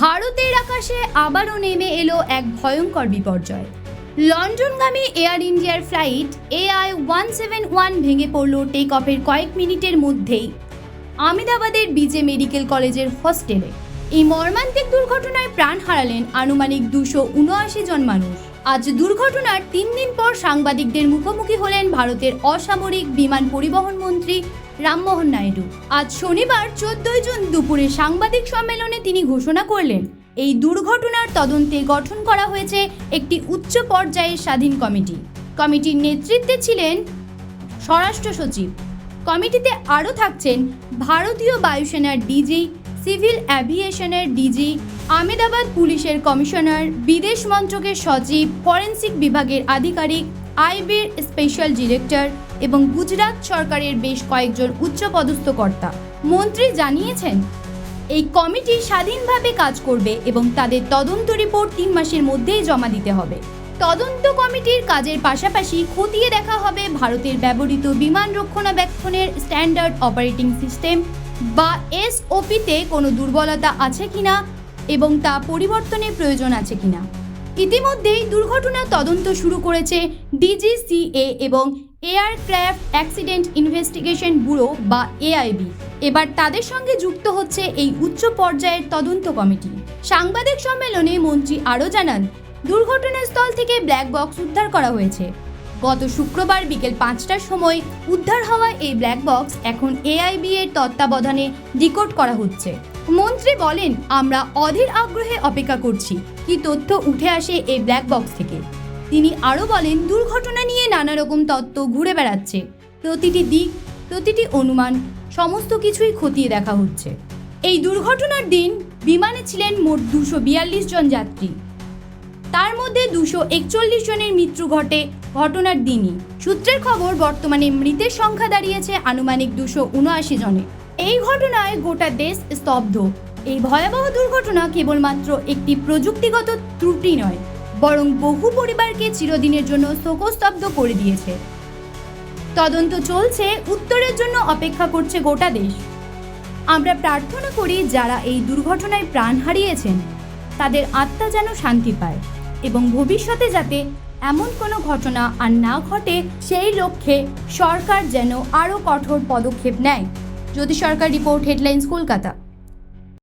ভারতের আকাশে আবারও নেমে এলো এক ভয়ঙ্কর বিপর্যয়। লন্ডনগামী এয়ার ইন্ডিয়ার flight AI one seven one ভেঙে পড়ল টেক অফের কয়েক মিনিটের মধ্যেই। আমেদাবাদের বিজে মেডিকেল কলেজের হস্টেলে। এই মর্মান্তিক দুর্ঘটনায় প্রাণ হারালেন আনুমানিক দুশো উনআশি জন মানুষ। আজ দুর্ঘটনার তিন দিন পর সাংবাদিকদের মুখোমুখি হলেন ভারতের অসামরিক বিমান পরিবহন মন্ত্রী রামমোহন নাইডু। আজ শনিবার চোদ্দই জুন দুপুরে সাংবাদিক সম্মেলনে তিনি ঘোষণা করলেন, এই দুর্ঘটনার তদন্তে গঠন করা হয়েছে একটি উচ্চ পর্যায়ের স্বাধীন কমিটি। কমিটির নেতৃত্বে ছিলেন স্বরাষ্ট্র সচিব। কমিটিতে আরও থাকছেন ভারতীয় বায়ুসেনার ডিজি সিভিল অ্যাভিয়েশনের ডিজি, আহমেদাবাদ পুলিশের কমিশনার, বিদেশ মন্ত্রকের সচিব, ফরেন্সিক বিভাগের আধিকারিক, আইবির স্পেশাল ডিরেক্টর এবং গুজরাট সরকারের বেশ কয়েকজন উচ্চপদস্থ কর্তা। মন্ত্রী জানিয়েছেন, এই কমিটি স্বাধীনভাবে কাজ করবে এবং তাদের তদন্ত রিপোর্ট তিন মাসের মধ্যেই জমা দিতে হবে। তদন্ত কমিটির কাজের পাশাপাশি খতিয়ে দেখা হবে ভারতের ব্যবহৃত বিমান রক্ষণাবেক্ষণের স্ট্যান্ডার্ড অপারেটিং সিস্টেম বা এসওপিতে কোনো দুর্বলতা আছে কিনা এবং তা পরিবর্তনের প্রয়োজন আছে কিনা। ইতিমধ্যেই দুর্ঘটনার তদন্ত শুরু করেছে ডিজিসিএ এবং এয়ারক্রাফট অ্যাক্সিডেন্ট ইনভেস্টিগেশন ব্যুরো বা এআইবি এবার তাদের সঙ্গে যুক্ত হচ্ছে এই উচ্চ পর্যায়ের তদন্ত কমিটি। সাংবাদিক সম্মেলনে মন্ত্রী আরও জানান, দুর্ঘটনাস্থল থেকে ব্ল্যাক বক্স উদ্ধার করা হয়েছে। গত শুক্রবার বিকেল পাঁচটার সময় উদ্ধার হওয়া এই ব্ল্যাক বক্স এখন এআইবি এর তত্ত্বাবধানে ডিকোড করা হচ্ছে। মন্ত্রী বলেন, আমরা অধীর আগ্রহে অপেক্ষা করছি, কি তথ্য উঠে আসে এই ব্ল্যাক বক্স থেকে? তিনি আরও বলেন, দুর্ঘটনা নিয়ে নানা রকম তত্ত্ব ঘুরে বেড়াচ্ছে। প্রতিটি দিক, প্রতিটি অনুমান, সমস্ত কিছুই খতিয়ে দেখা হচ্ছে। এই দুর্ঘটনার দিন বিমানে ছিলেন মোট দুশো বিয়াল্লিশ জন যাত্রী। তার মধ্যে দুশো একচল্লিশ জনের মৃত্যু ঘটে ঘটনার দিনই। সূত্রের খবর, বর্তমানে মৃতের সংখ্যা দাঁড়িয়েছে আনুমানিক দুশো উনআশি জনে। এই ঘটনায় গোটা দেশ স্তব্ধ। এই ভয়াবহ দুর্ঘটনা কেবলমাত্র একটি প্রযুক্তিগত ত্রুটি নয়, বরং বহু পরিবারকে চিরদিনের জন্য শোকস্তব্ধ করে দিয়েছে। তদন্ত চলছে, উত্তরের জন্য অপেক্ষা করছে গোটা দেশ। আমরা প্রার্থনা করি যারা এই দুর্ঘটনায় প্রাণ হারিয়েছেন, তাদের আত্মা যেন শান্তি পায় এবং ভবিষ্যতে যাতে এমন কোনো ঘটনা আর না ঘটে, সেই লক্ষ্যে সরকার যেন আরও কঠোর পদক্ষেপ নেয়। Jyoti Sarkar report headlines Kolkata.